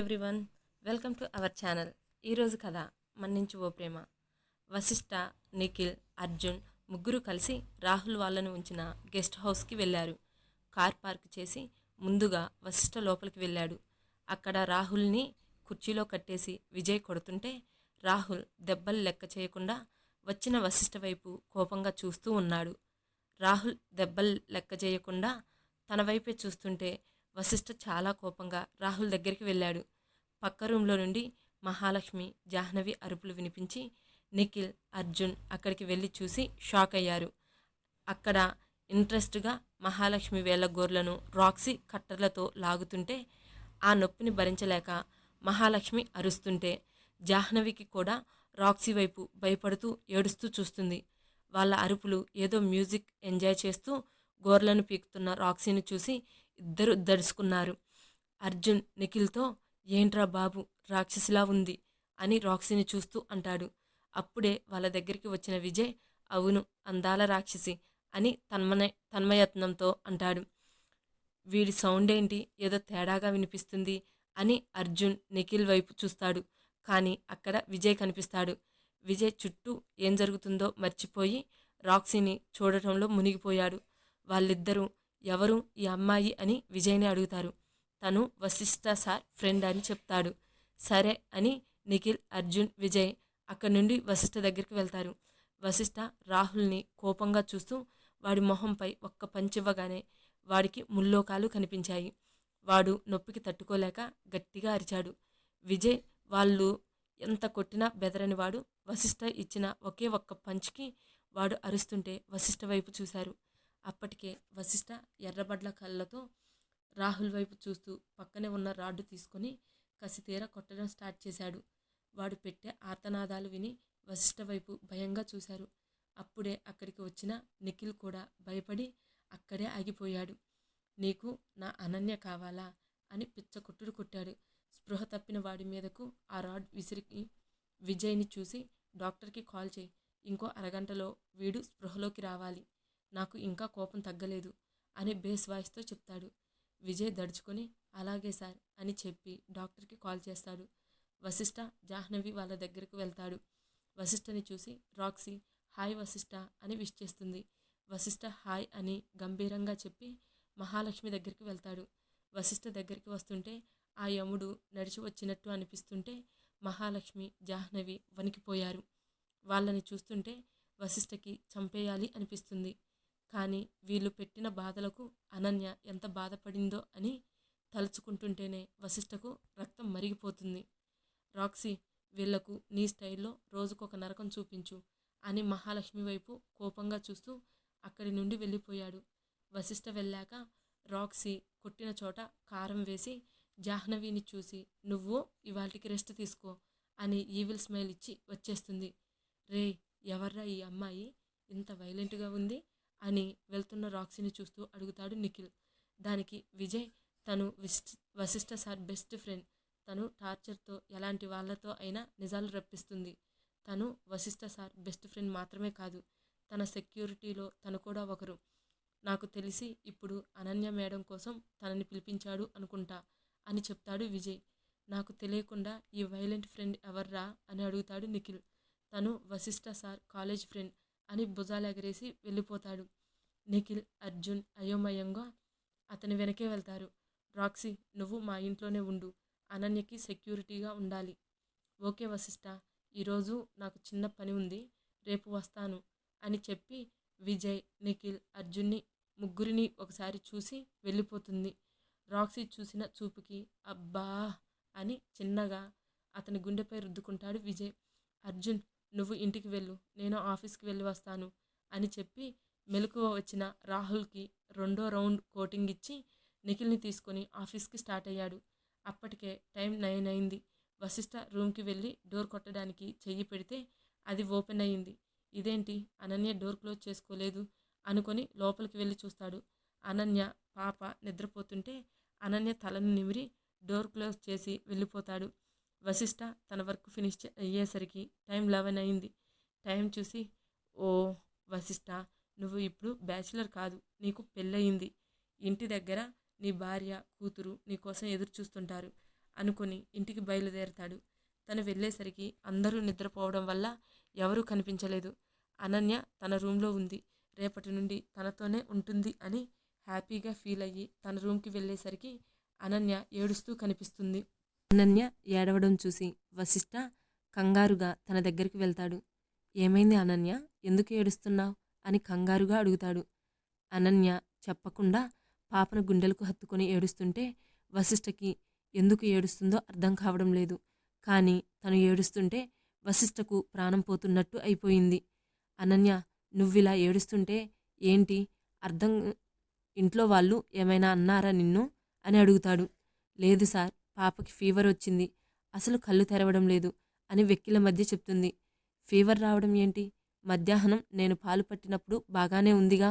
Everyone welcome to our channel ఈరోజు కథ మన్నించు ఓ ప్రేమ. వశిష్ట నిఖిల్ అర్జున్ ముగ్గురు కలిసి రాహుల్ వాళ్ళను ఉంచిన గెస్ట్ హౌస్కి వెళ్ళారు. కార్ పార్క్ చేసి ముందుగా వశిష్ట లోపలికి వెళ్ళాడు. అక్కడ రాహుల్ని కుర్చీలో కట్టేసి విజయ్ కొడుతుంటే రాహుల్ దెబ్బలు లెక్క చేయకుండా వచ్చిన వశిష్ట వైపు కోపంగా చూస్తూ ఉన్నాడు. రాహుల్ దెబ్బలు లెక్క చేయకుండా తన వైపే చూస్తుంటే వశిష్ఠ చాలా కోపంగా రాహుల్ దగ్గరికి వెళ్ళాడు. పక్క రూమ్లో నుండి మహాలక్ష్మి జాహ్నవి అరుపులు వినిపించి నిఖిల్ అర్జున్ అక్కడికి వెళ్ళి చూసి షాక్ అయ్యారు. అక్కడ ఇంట్రెస్ట్గా మహాలక్ష్మి వేళ్ళ గోర్లను రాక్సీ కట్టర్లతో లాగుతుంటే ఆ నొప్పిని భరించలేక మహాలక్ష్మి అరుస్తుంటే జాహ్నవికి కూడా రాక్సీ వైపు భయపడుతూ ఏడుస్తూ చూస్తుంది. వాళ్ళ అరుపులు ఏదో మ్యూజిక్ ఎంజాయ్ చేస్తూ గోర్లను పీకుతున్న రాక్సీని చూసి ఇద్దరు దడుచుకున్నారు. అర్జున్ నిఖిల్తో ఏంట్రా బాబు రాక్షసిలా ఉంది అని రాక్సిని చూస్తూ అంటాడు. అప్పుడే వాళ్ళ దగ్గరికి వచ్చిన విజయ్ అవును అందాల రాక్షసి అని తన్మన తన్మయత్నంతో అంటాడు. వీడి సౌండ్ ఏంటి? ఏదో తేడాగా వినిపిస్తుంది అని అర్జున్ నిఖిల్ వైపు చూస్తాడు. కానీ అక్కడ విజయ్ కనిపిస్తాడు. విజయ్ చుట్టూ ఏం జరుగుతుందో మర్చిపోయి రాక్సీని చూడటంలో మునిగిపోయాడు. వాళ్ళిద్దరూ ఎవరు ఈ అమ్మాయి అని విజయ్ని అడుగుతారు. తను వశిష్ఠ సార్ ఫ్రెండ్ అని చెప్తాడు. సరే అని నిఖిల్ అర్జున్ విజయ్ అక్కడి నుండి వశిష్ఠ దగ్గరికి వెళ్తారు. వశిష్ఠ రాహుల్ని కోపంగా చూస్తూ వాడి మొహంపై ఒక్క పంచివ్వగానే వాడికి ముల్లోకాలు కనిపించాయి. వాడు నొప్పికి తట్టుకోలేక గట్టిగా అరిచాడు. విజయ్ వాళ్ళు ఎంత కొట్టినా బెదరని వాడు వశిష్ఠ ఇచ్చిన ఒకే ఒక్క పంచ్కి వాడు అరుస్తుంటే వశిష్ఠ వైపు చూశారు. అప్పటికే వశిష్ట ఎర్రబడ్ల కళ్ళతో రాహుల్ వైపు చూస్తూ పక్కనే ఉన్న రాడ్డు తీసుకొని కసితీర కొట్టడం స్టార్ట్ చేశాడు. వాడు పెట్టే ఆర్తనాదాలు విని వశిష్ట వైపు భయంగా చూశారు. అప్పుడే అక్కడికి వచ్చిన నిఖిల్ కూడా భయపడి అక్కడే ఆగిపోయాడు. నీకు నా అనన్య కావాలా అని పిచ్చకొట్టుడు కొట్టాడు. స్పృహ తప్పిన వాడి మీదకు ఆ రాడ్ విసిరికి విజయ్ని చూసి డాక్టర్కి కాల్ చేయి. ఇంకో అరగంటలో వీడు స్పృహలోకి రావాలి. నాకు ఇంకా కోపం తగ్గలేదు అని బేస్ వాయిస్తో చెప్తాడు. విజయ్ దడుచుకొని అలాగే సార్ అని చెప్పి డాక్టర్కి కాల్ చేస్తాడు. వశిష్ఠ జాహ్నవి వాళ్ళ దగ్గరకు వెళ్తాడు. వశిష్ఠని చూసి రాక్సీ హాయ్ వశిష్ఠ అని విష్ చేస్తుంది. వశిష్ఠ హాయ్ అని గంభీరంగా చెప్పి మహాలక్ష్మి దగ్గరికి వెళ్తాడు. వశిష్ఠ దగ్గరికి వస్తుంటే ఆ యముడు నడిచి వచ్చినట్టు అనిపిస్తుంటే మహాలక్ష్మి జాహ్నవి వణికిపోయారు. వాళ్ళని చూస్తుంటే వశిష్ఠకి చంపేయాలి అనిపిస్తుంది. కానీ వీళ్ళు పెట్టిన బాధలకు అనన్య ఎంత బాధపడిందో అని తలుచుకుంటుంటేనే వశిష్ఠకు రక్తం మరిగిపోతుంది. రాక్సీ వీళ్ళకు నీ స్టైల్లో రోజుకొక నరకం చూపించు అని మహాలక్ష్మి వైపు కోపంగా చూస్తూ అక్కడి నుండి వెళ్ళిపోయాడు. వశిష్ఠ వెళ్ళాక రాక్సీ కొట్టిన చోట కారం వేసి జాహ్నవిని చూసి నువ్వు ఇవాళకి రెస్ట్ తీసుకో అని ఈవిల్ స్మైల్ ఇచ్చి వచ్చేస్తుంది. రే ఎవర్రా ఈ అమ్మాయి? ఇంత వైలెంట్గా ఉంది. అని వెళ్తున్న రాక్సీని చూస్తూ అడుగుతాడు నిఖిల్. దానికి విజయ్ తను వశిష్ఠ సార్ బెస్ట్ ఫ్రెండ్. తను టార్చర్తో ఎలాంటి వాళ్ళతో అయినా నిజాలు రప్పిస్తుంది. తను వశిష్ఠ సార్ బెస్ట్ ఫ్రెండ్ మాత్రమే కాదు తన సెక్యూరిటీలో తను కూడా ఒకరు. నాకు తెలిసి ఇప్పుడు అనన్య మేడం కోసం తనని పిలిపించాడు అనుకుంటా అని చెప్తాడు విజయ్. నాకు తెలియకుండా ఈ వైలెంట్ ఫ్రెండ్ ఎవర్రా అని అడుగుతాడు నిఖిల్. తను వశిష్ఠ సార్ కాలేజ్ ఫ్రెండ్ అని భుజాలు ఎగరేసి వెళ్ళిపోతాడు. నిఖిల్ అర్జున్ అయోమయంగా అతని వెనకే వెళ్తారు. రాక్సీ నువ్వు మా ఇంట్లోనే ఉండు. అనన్యకి సెక్యూరిటీగా ఉండాలి. ఓకే వశిష్ట ఈరోజు నాకు చిన్న పని ఉంది. రేపు వస్తాను అని చెప్పి విజయ్ నిఖిల్ అర్జున్ని ముగ్గురిని ఒకసారి చూసి వెళ్ళిపోతుంది. రాక్సీ చూసిన చూపుకి అబ్బా అని చిన్నగా అతని గుండెపై రుద్దుకుంటాడు విజయ్. అర్జున్ నువ్వు ఇంటికి వెళ్ళు నేను ఆఫీస్కి వెళ్ళి వస్తాను అని చెప్పి మెలకువ వచ్చిన రాహుల్కి రెండో రౌండ్ కోటింగ్ ఇచ్చి నిఖిల్ని తీసుకొని ఆఫీస్కి స్టార్ట్ అయ్యాడు. అప్పటికే టైం నైన్ అయింది. వశిష్ఠ రూమ్కి వెళ్ళి డోర్ కొట్టడానికి చెయ్యి పెడితే అది ఓపెన్ అయ్యింది. ఇదేంటి? అనన్య డోర్ క్లోజ్ చేసుకోలేదు అనుకొని లోపలికి వెళ్ళి చూస్తాడు. అనన్య పాప నిద్రపోతుంటే అనన్య తలను నిమిరి డోర్ క్లోజ్ చేసి వెళ్ళిపోతాడు. వశిష్ట తన వర్క్ ఫినిష్ అయ్యేసరికి టైం లెవెన్ అయింది. టైం చూసి ఓ వశిష్ట నువ్వు ఇప్పుడు బ్యాచిలర్ కాదు నీకు పెళ్ళయింది. ఇంటి దగ్గర నీ భార్య కూతురు నీ కోసం ఎదురు చూస్తుంటారు అనుకొని ఇంటికి బయలుదేరతాడు. తను వెళ్ళేసరికి అందరూ నిద్రపోవడం వల్ల ఎవరూ కనిపించలేదు. అనన్య తన రూమ్లో ఉంది. రేపటి నుండి తనతోనే ఉంటుంది అని హ్యాపీగా ఫీల్ అయ్యి తన రూమ్కి వెళ్ళేసరికి అనన్య ఏడుస్తూ కనిపిస్తుంది. అనన్య ఏడవడం చూసి వశిష్ఠ కంగారుగా తన దగ్గరికి వెళ్తాడు. ఏమైంది అనన్య? ఎందుకు ఏడుస్తున్నావు? అని కంగారుగా అడుగుతాడు. అనన్య చెప్పకుండా పాపను గుండెలకు హత్తుకొని ఏడుస్తుంటే వశిష్ఠకి ఎందుకు ఏడుస్తుందో అర్థం కావడం లేదు. కానీ తను ఏడుస్తుంటే వశిష్ఠకు ప్రాణం పోతున్నట్టు అయిపోయింది. అనన్య నువ్విలా ఏడుస్తుంటే ఏంటి? అర్థం ఇంట్లో వాళ్ళు ఏమైనా అన్నారా నిన్ను? అని అడుగుతాడు. లేదు సార్ పాపకి ఫీవర్ వచ్చింది. అసలు కళ్ళు తెరవడం లేదు అని వెక్కిల మధ్య చెప్తుంది. ఫీవర్ రావడం ఏంటి? మధ్యాహ్నం నేను పాలు పట్టినప్పుడు బాగానే ఉందిగా?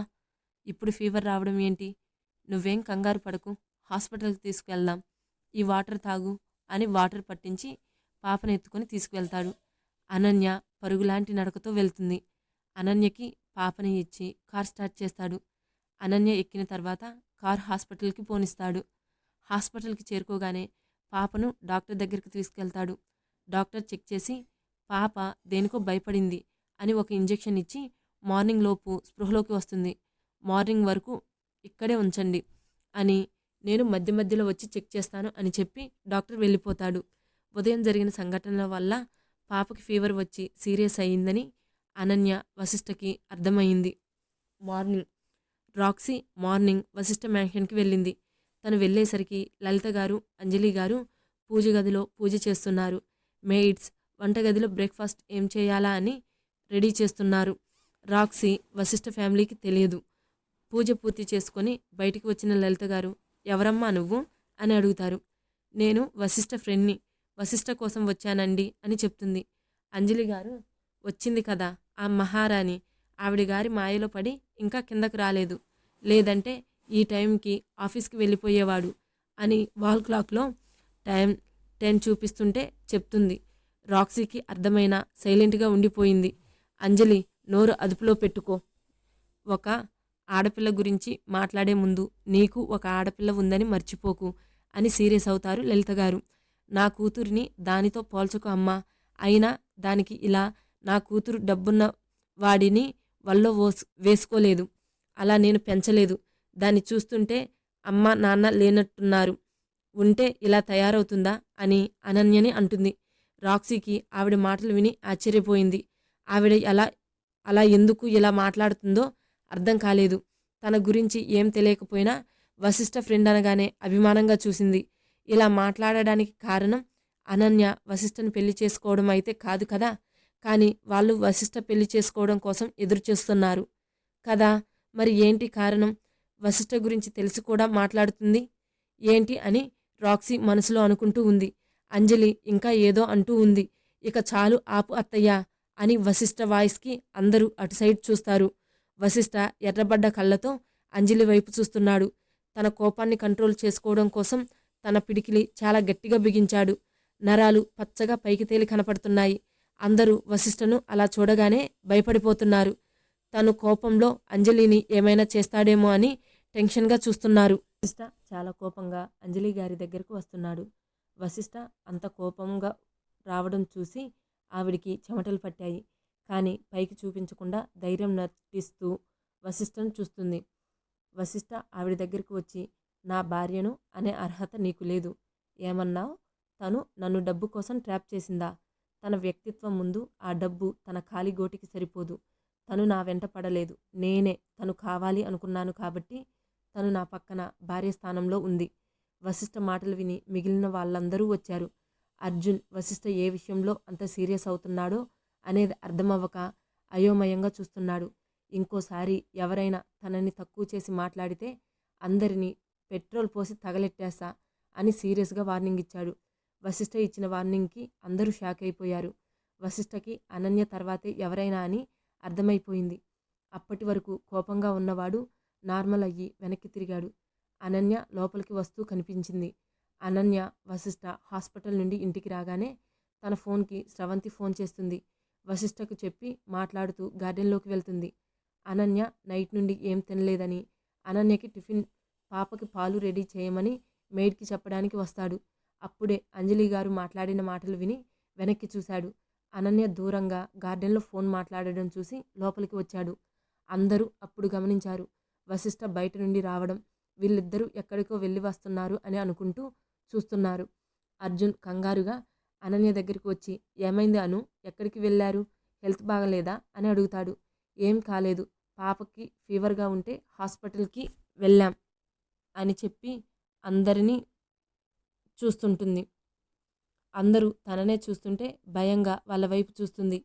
ఇప్పుడు ఫీవర్ రావడం ఏంటి? నువ్వేం కంగారు పడకు. హాస్పిటల్కి తీసుకువెళ్దాం ఈ వాటర్ తాగు అని వాటర్ పట్టించి పాపను ఎత్తుకొని తీసుకువెళ్తాడు అనన్య పరుగులాంటి నడకతో వెళ్తుంది. అనన్యకి పాపని ఇచ్చి కార్ స్టార్ట్ చేస్తాడు. అనన్య ఎక్కిన తర్వాత కార్ హాస్పిటల్కి పోనిస్తాడు. హాస్పిటల్కి చేరుకోగానే పాపను డాక్టర్ దగ్గరికి తీసుకెళ్తాడు. డాక్టర్ చెక్ చేసి పాప దేనికో భయపడింది అని ఒక ఇంజెక్షన్ ఇచ్చి మార్నింగ్ లోపు స్పృహలోకి వస్తుంది. మార్నింగ్ వరకు ఇక్కడే ఉంచండి అని నేను మధ్య మధ్యలో వచ్చి చెక్ చేస్తాను అని చెప్పి డాక్టర్ వెళ్ళిపోతాడు. ఉదయం జరిగిన సంఘటనల వల్ల పాపకి ఫీవర్ వచ్చి సీరియస్ అయ్యిందని అనన్య వశిష్ఠకి అర్థమైంది. మార్నింగ్ రాక్సీ మార్నింగ్ వశిష్ఠ మ్యాన్షన్కి వెళ్ళింది. తను వెళ్ళేసరికి లలిత గారు అంజలి గారు పూజ గదిలో పూజ చేస్తున్నారు. మెయిడ్స్ వంటగదిలో బ్రేక్ఫాస్ట్ ఏం చేయాలా అని రెడీ చేస్తున్నారు. రాక్సీ వశిష్ఠ ఫ్యామిలీకి తెలియదు. పూజ పూర్తి చేసుకొని బయటికి వచ్చిన లలిత గారు ఎవరమ్మా నువ్వు? అని అడుగుతారు. నేను వశిష్ఠ ఫ్రెండ్ని. వశిష్ఠ కోసం వచ్చానండి అని చెప్తుంది. అంజలి గారు వచ్చింది కదా ఆ మహారాణి. ఆవిడ గారి మాయలో పడి ఇంకా కిందకు రాలేదు. లేదంటే ఈ టైంకి ఆఫీస్కి వెళ్ళిపోయేవాడు అని వాల్ క్లాక్లో టైం టెన్ చూపిస్తుంటే చెప్తుంది. రాక్సీకి అర్థమైన సైలెంట్గా ఉండిపోయింది. అంజలి నోరు అదుపులో పెట్టుకో. ఒక ఆడపిల్ల గురించి మాట్లాడే ముందు నీకు ఒక ఆడపిల్ల ఉందని మర్చిపోకు అని సీరియస్ అవుతారు లలిత గారు. నా కూతురిని దానితో పోల్చకు అమ్మా. అయినా దానికి ఇలా నా కూతురు డబ్బున్న వాడిని వల్లో వేసుకోలేదు. అలా నేను పెంచలేదు. దాన్ని చూస్తుంటే అమ్మ నాన్న లేనట్టున్నారు. ఉంటే ఇలా తయారవుతుందా? అని అనన్యని అంటుంది. రాక్సీకి ఆవిడ మాటలు విని ఆశ్చర్యపోయింది. ఆవిడ ఎలా అలా ఎందుకు ఇలా మాట్లాడుతుందో అర్థం కాలేదు. తన గురించి ఏం తెలియకపోయినా వశిష్ఠ ఫ్రెండ్ అనగానే అభిమానంగా చూసింది. ఇలా మాట్లాడడానికి కారణం అనన్య వశిష్ఠను పెళ్ళి చేసుకోవడం అయితే కాదు కదా? కానీ వాళ్ళు వశిష్ఠ పెళ్ళి చేసుకోవడం కోసం ఎదురు చూస్తున్నారు కదా? మరి ఏంటి కారణం? వశిష్ఠ గురించి తెలిసి కూడా మాట్లాడుతుంది. ఏంటి అని రాక్సీ మనసులో అనుకుంటూ ఉంది. అంజలి ఇంకా ఏదో అంటూ ఉంది. ఇక చాలు ఆపు అత్తయ్యా అని వశిష్ఠ వాయిస్కి అందరూ అటు సైడ్ చూస్తారు. వశిష్ఠ ఎర్రబడ్డ కళ్ళతో అంజలి వైపు చూస్తున్నాడు. తన కోపాన్ని కంట్రోల్ చేసుకోవడం కోసం తన పిడికిలి చాలా గట్టిగా బిగించాడు. నరాలు పచ్చగా పైకి తేలి కనపడుతున్నాయి. అందరూ వశిష్ఠను అలా చూడగానే భయపడిపోతున్నారు. తను కోపంలో అంజలిని ఏమైనా చేస్తాడేమో అని టెన్షన్గా చూస్తున్నారు. వశిష్ట చాలా కోపంగా అంజలి గారి దగ్గరకు వస్తున్నాడు. వశిష్ట అంత కోపంగా రావడం చూసి ఆవిడికి చెమటలు పట్టాయి. కానీ పైకి చూపించకుండా ధైర్యం నటిస్తూ వశిష్టను చూస్తుంది. వశిష్ట ఆవిడ దగ్గరికి వచ్చి నా భార్యను అనే అర్హత నీకు లేదు. ఏమన్నావు? తను నన్ను డబ్బు కోసం ట్రాప్ చేసిందా? తన వ్యక్తిత్వం ముందు ఆ డబ్బు తన ఖాళీ గోటికి సరిపోదు. తను నా వెంట పడలేదు. నేనే తను కావాలి అనుకున్నాను కాబట్టి తను నా పక్కన భార్య స్థానంలో ఉంది. వశిష్ఠ మాటలు విని మిగిలిన వాళ్ళందరూ వచ్చారు. అర్జున్ వశిష్ఠ ఏ విషయంలో అంత సీరియస్ అవుతున్నాడో అనేది అర్థమవ్వక అయోమయంగా చూస్తున్నాడు. ఇంకోసారి ఎవరైనా తనని తక్కువ చేసి మాట్లాడితే అందరినీ పెట్రోల్ పోసి తగలెట్టేస్తా అని సీరియస్గా వార్నింగ్ ఇచ్చాడు. వశిష్ఠ ఇచ్చిన వార్నింగ్కి అందరూ షాక్ అయిపోయారు. వశిష్ఠకి అనన్య తర్వాతే ఎవరైనా అని అర్థమైపోయింది. అప్పటి వరకు కోపంగా ఉన్నవాడు నార్మల్ అయ్యి వెనక్కి తిరిగాడు. అనన్య లోపలికి వస్తూ కనిపించింది. అనన్య వశిష్ఠ హాస్పిటల్ నుండి ఇంటికి రాగానే తన ఫోన్కి స్రవంతి ఫోన్ చేస్తుంది. వశిష్ఠకు చెప్పి మాట్లాడుతూ గార్డెన్లోకి వెళ్తుంది. అనన్య నైట్ నుండి ఏం తినలేదని అనన్యకి టిఫిన్ పాపకి పాలు రెడీ చేయమని మెయిడ్కి చెప్పడానికి వస్తాడు. అప్పుడే అంజలి గారు మాట్లాడిన మాటలు విని వెనక్కి చూశాడు. అనన్య దూరంగా గార్డెన్లో ఫోన్ మాట్లాడడం చూసి లోపలికి వచ్చాడు. అందరూ అప్పుడు గమనించారు. వశిష్ఠ బయట నుండి రావడం వీళ్ళిద్దరూ ఎక్కడికో వెళ్ళి వస్తున్నారు అని అనుకుంటూ చూస్తున్నారు. అర్జున్ కంగారుగా అనన్య దగ్గరికి వచ్చి ఏమైంది అను? ఎక్కడికి వెళ్ళారు? హెల్త్ బాగలేదా? అని అడుగుతాడు. ఏం కాలేదు. పాపకి ఫీవర్గా ఉంటే హాస్పిటల్కి వెళ్ళాం అని చెప్పి అందరినీ చూస్తుంటుంది. అందరూ తననే చూస్తుంటే భయంగా వాళ్ళ వైపు చూస్తుంది.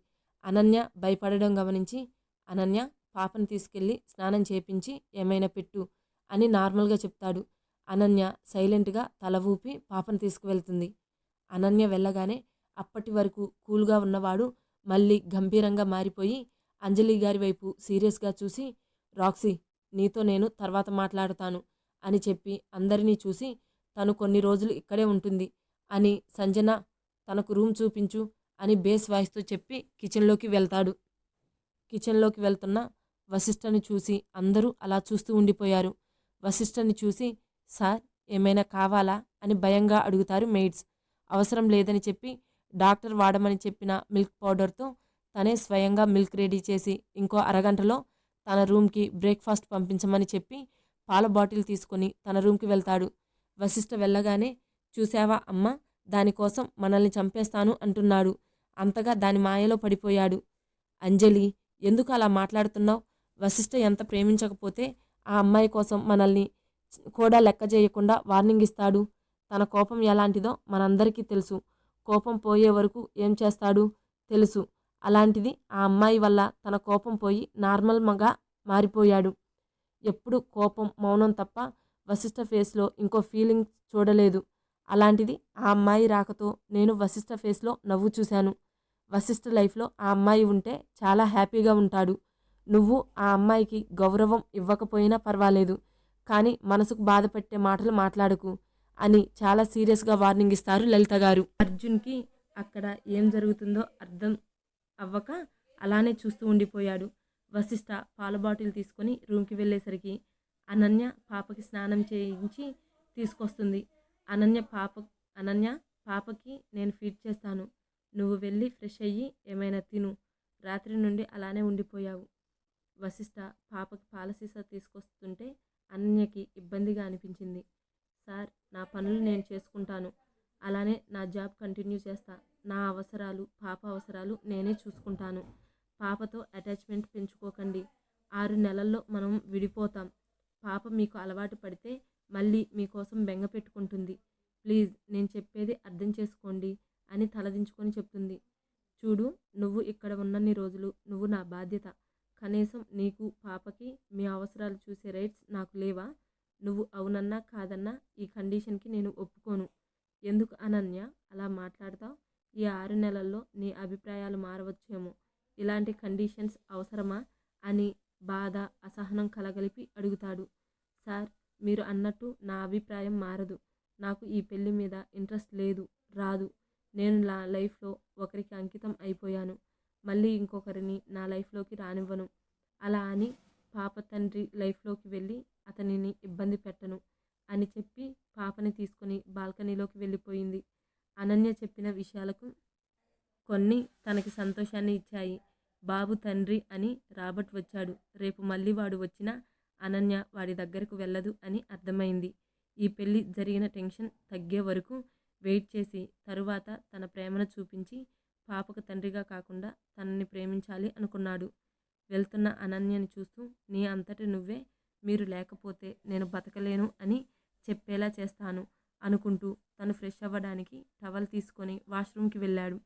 అనన్య భయపడడం గమనించి అనన్య పాపను తీసుకెళ్ళి స్నానం చేపించి ఏమైనా పెట్టు అని నార్మల్గా చెప్తాడు. అనన్య సైలెంట్గా తల ఊపి పాపను తీసుకువెళ్తుంది. అనన్య వెళ్ళగానే అప్పటి వరకు కూల్గా ఉన్నవాడు మళ్ళీ గంభీరంగా మారిపోయి అంజలి గారి వైపు సీరియస్గా చూసి రాక్సీ నీతో నేను తర్వాత మాట్లాడతాను అని చెప్పి అందరినీ చూసి తను కొన్ని రోజులు ఇక్కడే ఉంటుంది. అని సంజన తనకు రూమ్ చూపించు అని బేస్ వాయిస్తో చెప్పి కిచెన్లోకి వెళ్తాడు. కిచెన్లోకి వెళ్తున్న వశిష్ఠని చూసి అందరూ అలా చూస్తూ ఉండిపోయారు. వశిష్ఠని చూసి సార్ ఏమైనా కావాలా? అని భయంగా అడుగుతారు మెయిడ్స్ అవసరం లేదని చెప్పి డాక్టర్ వాడమని చెప్పిన మిల్క్ పౌడర్తో తనే స్వయంగా మిల్క్ రెడీ చేసి ఇంకో అరగంటలో తన రూమ్కి బ్రేక్ఫాస్ట్ పంపించమని చెప్పి పాల బాటిల్ తీసుకొని తన రూమ్కి వెళ్తాడు. వశిష్ఠ వెళ్ళగానే చూశావా అమ్మ? దానికోసం మనల్ని చంపేస్తాను అంటున్నాడు. అంతగా దాని మాయలో పడిపోయాడు. అంజలి ఎందుకు అలా మాట్లాడుతున్నావు? వశిష్ఠ ఎంత ప్రేమించకపోతే ఆ అమ్మాయి కోసం మనల్ని కూడా లెక్క చేయకుండా వార్నింగ్ ఇస్తాడు. తన కోపం ఎలాంటిదో మనందరికీ తెలుసు. కోపం పోయే వరకు ఏం చేస్తాడు? తెలుసు. అలాంటిది ఆ అమ్మాయి వల్ల తన కోపం పోయి నార్మల్గా మారిపోయాడు. ఎప్పుడు కోపం మౌనం తప్ప వశిష్ఠ ఫేస్లో ఇంకో ఫీలింగ్ చూడలేదు. అలాంటిది ఆ అమ్మాయి రాకతో నేను వశిష్ఠ ఫేస్లో నవ్వు చూశాను. వశిష్ఠ లైఫ్లో ఆ అమ్మాయి ఉంటే చాలా హ్యాపీగా ఉంటాడు. నువ్వు ఆ అమ్మాయికి గౌరవం ఇవ్వకపోయినా పర్వాలేదు కానీ మనసుకు బాధపెట్టే మాటలు మాట్లాడకు అని చాలా సీరియస్గా వార్నింగ్ ఇస్తారు లలిత గారు. అర్జున్కి అక్కడ ఏం జరుగుతుందో అర్థం అవ్వక అలానే చూస్తూ ఉండిపోయాడు. వశిష్ఠ పాల బాటిల్ తీసుకొని రూమ్కి వెళ్ళేసరికి అనన్య పాపకి స్నానం చేయించి తీసుకొస్తుంది. అనన్య పాప అనన్య పాపకి నేను ఫీడ్ చేస్తాను. నువ్వు వెళ్ళి ఫ్రెష్ అయ్యి ఏమైనా తిను. రాత్రి నుండి అలానే ఉండిపోయావు. వశిష్ట పాపకి పాలసీసా తీసుకొస్తుంటే అనన్యకి ఇబ్బందిగా అనిపించింది. సార్ నా పనులు నేను చేసుకుంటాను. అలానే నా జాబ్ కంటిన్యూ చేస్తా. నా అవసరాలు పాప అవసరాలు నేనే చూసుకుంటాను. పాపతో అటాచ్మెంట్ పెంచుకోకండి. ఆరు నెలల్లో మనం విడిపోతాం. పాప మీకు అలవాటు పడితే మళ్ళీ మీకోసం బెంగ పెట్టుకుంటుంది. ప్లీజ్ నేను చెప్పేది అర్థం చేసుకోండి అని తలదించుకొని చెప్తుంది. చూడు నువ్వు ఇక్కడ ఉన్నన్ని రోజులు నువ్వు నా బాధ్యత. కనీసం నీకు పాపకి మీ అవసరాలు చూసే రైట్స్ నాకు లేవా? నువ్వు అవునన్నా కాదన్నా ఈ కండిషన్కి నేను ఒప్పుకోను. ఎందుకు అనన్య అలా మాట్లాడతావు? ఈ ఆరు నెలల్లో నీ అభిప్రాయాలు మారవచ్చేమో. ఇలాంటి కండిషన్స్ అవసరమా? అని బాధ అసహనం కలగలిపి అడుగుతాడు. సార్ మీరు అన్నట్టు నా అభిప్రాయం మారదు. నాకు ఈ పెళ్ళి మీద ఇంట్రెస్ట్ లేదు రాదు. నేను నా లైఫ్లో ఒకరికి అంకితం అయిపోయాను. మళ్ళీ ఇంకొకరిని నా లైఫ్లోకి రానివ్వను. అలా అని పాప తండ్రి లైఫ్లోకి వెళ్ళి అతనిని ఇబ్బంది పెట్టను అని చెప్పి పాపని తీసుకొని బాల్కనీలోకి వెళ్ళిపోయింది. అనన్య చెప్పిన విషయాలకు కొన్ని తనకి సంతోషాన్ని ఇచ్చాయి. బాబు తండ్రి అని రాబర్ట్ వచ్చాడు. రేపు మళ్ళీ వాడు వచ్చినా అనన్య వాడి దగ్గరకు వెళ్ళదు అని అర్థమైంది. ఈ పెళ్ళి జరిగిన టెన్షన్ తగ్గే వరకు వెయిట్ చేసి తరువాత తన ప్రేమను చూపించి పాపకు తండ్రిగా కాకుండా తనని ప్రేమించాలి అనుకున్నాడు. వెళ్తున్న అనన్యని చూస్తూ నీ అంతటి నువ్వే మీరు లేకపోతే నేను బతకలేను అని చెప్పేలా చేస్తాను అనుకుంటూ తను ఫ్రెష్ అవ్వడానికి టవల్ తీసుకొని వాష్రూమ్కి వెళ్ళాడు.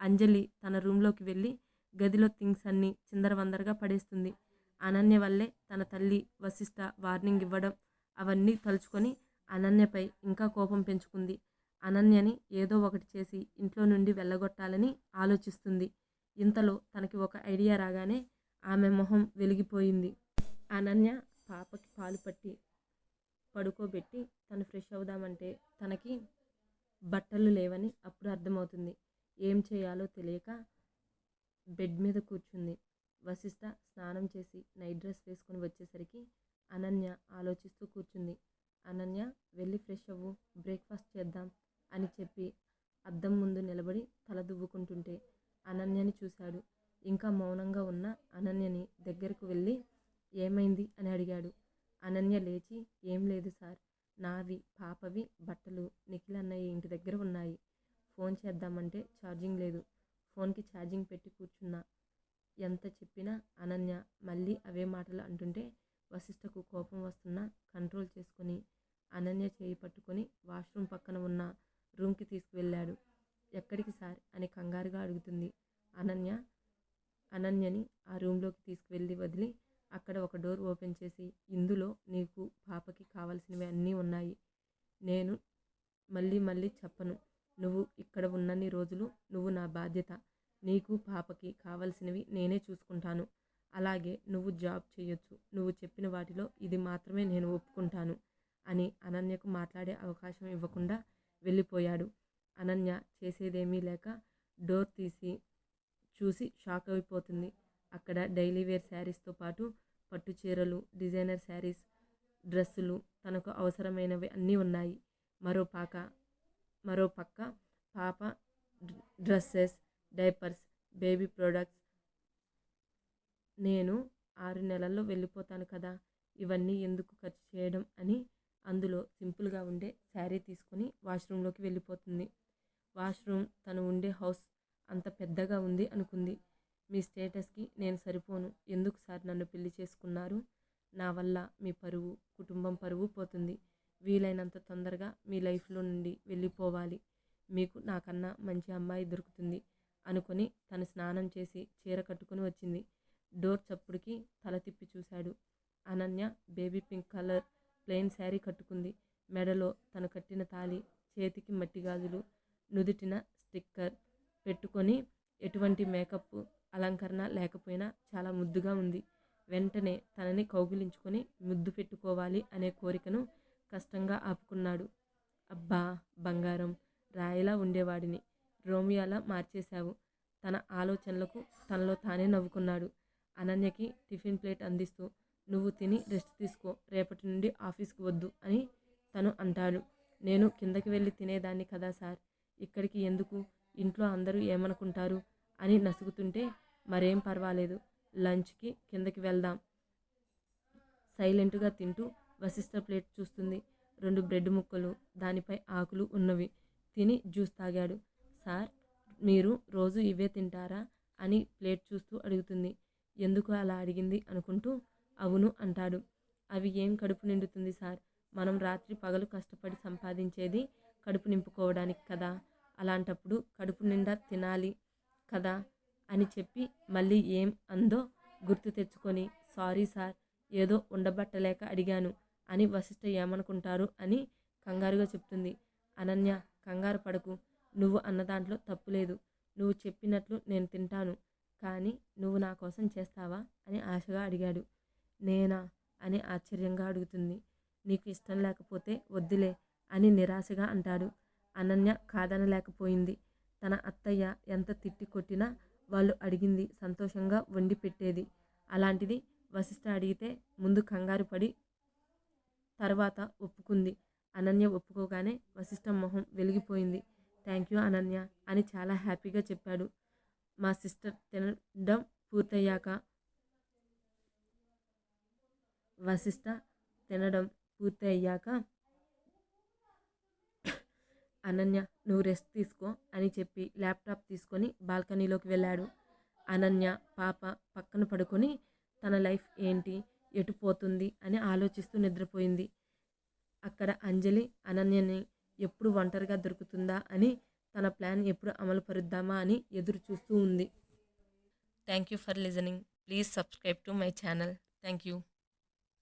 అంజలి తన రూమ్లోకి వెళ్ళి గదిలో థింగ్స్ అన్నీ చిందరవందరగా పడేస్తుంది. అనన్య వల్లే తన తల్లి వశిష్ట వార్నింగ్ ఇవ్వడం అవన్నీ తలుచుకొని అనన్యపై ఇంకా కోపం పెంచుకుంది. అనన్యని ఏదో ఒకటి చేసి ఇంట్లో నుండి వెళ్ళగొట్టాలని ఆలోచిస్తుంది. ఇంతలో తనకి ఒక ఐడియా రాగానే ఆమె మొహం వెలిగిపోయింది. అనన్య పాపకి పాలు పట్టి పడుకోబెట్టి తను ఫ్రెష్ అవుదామంటే తనకి బట్టలు లేవని అప్పుడు అర్థమవుతుంది. ఏం చేయాలో తెలియక బెడ్ మీద కూర్చుంది. వశిష్ట స్నానం చేసి నైట్ డ్రెస్ వేసుకొని వచ్చేసరికి అనన్య ఆలోచిస్తూ కూర్చుంది. అనన్య వెళ్ళి ఫ్రెష్ అవ్వు బ్రేక్ఫాస్ట్ చేద్దాం అని చెప్పి అద్దం ముందు నిలబడి తల దువ్వుకుంటుంటే అనన్యని చూశాడు. ఇంకా మౌనంగా ఉన్న అనన్యని దగ్గరకు వెళ్ళి ఏమైంది? అని అడిగాడు. అనన్య లేచి ఏం లేదు సార్. నావి పాపవి బట్టలు నిఖిల్ అన్నయ్య ఇంటి దగ్గర ఉన్నాయి. ఫోన్ చేద్దామంటే ఛార్జింగ్ లేదు. ఫోన్కి ఛార్జింగ్ పెట్టి కూర్చున్నా. ఎంత చెప్పినా అనన్య మళ్ళీ అవే మాటలు అంటుంటే వశిష్ఠకు కోపం వస్తున్నా కంట్రోల్ చేసుకొని అనన్య చేయి పట్టుకొని వాష్రూమ్ పక్కన ఉన్న రూమ్కి తీసుకువెళ్ళాడు. ఎక్కడికి సార్? అని కంగారుగా అడుగుతుంది అనన్య. అనన్యని ఆ రూమ్లోకి తీసుకువెళ్ళి వదిలి అక్కడ ఒక డోర్ ఓపెన్ చేసి ఇందులో నీకు పాపకి కావాల్సినవి అన్నీ ఉన్నాయి. నేను మళ్ళీ మళ్ళీ చెప్పను. నువ్వు ఇక్కడ ఉన్నన్ని రోజులు నువ్వు నా బాధ్యత. నీకు పాపకి కావలసినవి నేనే చూసుకుంటాను. అలాగే నువ్వు జాబ్ చేయొచ్చు. నువ్వు చెప్పిన వాటిలో ఇది మాత్రమే నేను ఒప్పుకుంటాను అని అనన్యకు మాట్లాడే అవకాశం ఇవ్వకుండా వెళ్ళిపోయాడు. అనన్య చేసేదేమీ లేక డోర్ తీసి చూసి షాక్ అయిపోతుంది. అక్కడ డైలీ వేర్ శారీస్తో పాటు పట్టు చీరలు డిజైనర్ శారీస్ డ్రెస్సులు తనకు అవసరమైనవి అన్నీ ఉన్నాయి. మరో పాక మరో పక్క పాప డ్రెస్సెస్ డైపర్స్ బేబీ ప్రోడక్ట్స్. నేను ఆరు నెలల్లో వెళ్ళిపోతాను కదా ఇవన్నీ ఎందుకు ఖర్చు చేయడం అని అందులో సింపుల్గా ఉండే శారీ తీసుకొని వాష్రూమ్లోకి వెళ్ళిపోతుంది. వాష్రూమ్ తను ఉండే హౌస్ అంత పెద్దగా ఉంది అనుకుంది. మీ స్టేటస్కి నేను సరిపోను. ఎందుకు సార్ నన్ను పెళ్ళి చేసుకున్నారు? నా వల్ల మీ పరువు కుటుంబం పరువు పోతుంది. వీలైనంత తొందరగా మీ లైఫ్లో నుండి వెళ్ళిపోవాలి. మీకు నాకన్నా మంచి అమ్మాయి దొరుకుతుంది. అనుకొని తను స్నానం చేసి చీర కట్టుకుని వచ్చింది. డోర్ చప్పుడుకి తల తిప్పి చూశాడు. Ananya baby pink colour plain sari కట్టుకుంది. మెడలో తను కట్టిన తాళి చేతికి మట్టి గాజులు నుదుటిన స్టిక్కర్ పెట్టుకొని ఎటువంటి మేకప్ అలంకరణ లేకపోయినా చాలా ముద్దుగా ఉంది. వెంటనే తనని కౌగిలించుకొని ముద్దు పెట్టుకోవాలి అనే కోరికను కష్టంగా ఆపుకున్నాడు. అబ్బా బంగారం రాయిలా ఉండేవాడిని. రోమియోలా మార్చేశావు. తన ఆలోచనలకు తనలో తానే నవ్వుకున్నాడు. అనన్యకి టిఫిన్ ప్లేట్ అందిస్తూ నువ్వు తిని రెస్ట్ తీసుకో రేపటి నుండి ఆఫీస్కి వద్దు అని తను అంటాడు. నేను కిందకి వెళ్ళి తినేదాన్ని కదా సార్. ఇక్కడికి ఎందుకు? ఇంట్లో అందరూ ఏమనుకుంటారు? అని నసుగుతుంటే మరేం పర్వాలేదు. లంచ్కి కిందకి వెళ్దాం. సైలెంట్గా తింటూ వశిష్ఠ ప్లేట్ చూస్తుంది. రెండు బ్రెడ్ ముక్కలు దానిపై ఆకులు ఉన్నవి. తిని జ్యూస్ తాగాడు. సార్ మీరు రోజు ఇవే తింటారా? అని ప్లేట్ చూస్తూ అడుగుతుంది. ఎందుకు అలా అడిగింది? అనుకుంటూ అవును అంటాడు. అవి ఏం కడుపు నిండుతుంది సార్? మనం రాత్రి పగలు కష్టపడి సంపాదించేది కడుపు నింపుకోవడానికి కదా? అలాంటప్పుడు కడుపు నిండా తినాలి కదా? అని చెప్పి మళ్ళీ ఏం అందో గుర్తు తెచ్చుకొని సారీ సార్ ఏదో ఉండబట్టలేక అడిగాను అని వశిష్ఠ ఏమనుకుంటారు అని కంగారుగా చెప్తుంది. అనన్య కంగారు పడకు. నువ్వు అన్న దాంట్లో తప్పు లేదు. నువ్వు చెప్పినట్లు నేను తింటాను. కానీ నువ్వు నా కోసం చేస్తావా? అని ఆశగా అడిగాడు. నేనా? అని ఆశ్చర్యంగా అడుగుతుంది. నీకు ఇష్టం లేకపోతే వద్దులే అని నిరాశగా అంటాడు. అనన్య కాదనలేకపోయింది తన అత్తయ్య ఎంత తిట్టి కొట్టినా వాళ్ళు అడిగింది సంతోషంగా వండి పెట్టేది. అలాంటిది వశిష్ఠ అడిగితే ముందు కంగారు పడి తర్వాత ఒప్పుకుంది. అనన్య ఒప్పుకోగానే వశిష్ఠ మొహం వెలిగిపోయింది. థ్యాంక్ యూ అనన్య అని చాలా హ్యాపీగా చెప్పాడు. మా సిస్టర్ తినడం పూర్తయ్యాక వశిష్ట తినడం పూర్తి అయ్యాక అనన్య నువ్వు రెస్ట్ తీసుకో అని చెప్పి ల్యాప్టాప్ తీసుకొని బాల్కనీలోకి వెళ్ళాడు. అనన్య పాప పక్కన పడుకొని తన లైఫ్ ఏంటి? ఎటు పోతుంది? అని ఆలోచిస్తూ నిద్రపోయింది. అక్కడ అంజలి అనన్యని ఎప్పుడు ఒంటరిగా దొరుకుతుందా అని తన ప్లాన్ ఎప్పుడు అమలు పరుద్దామా అని ఎదురు చూస్తూ ఉంది. Thank you for listening please subscribe to my channel thank you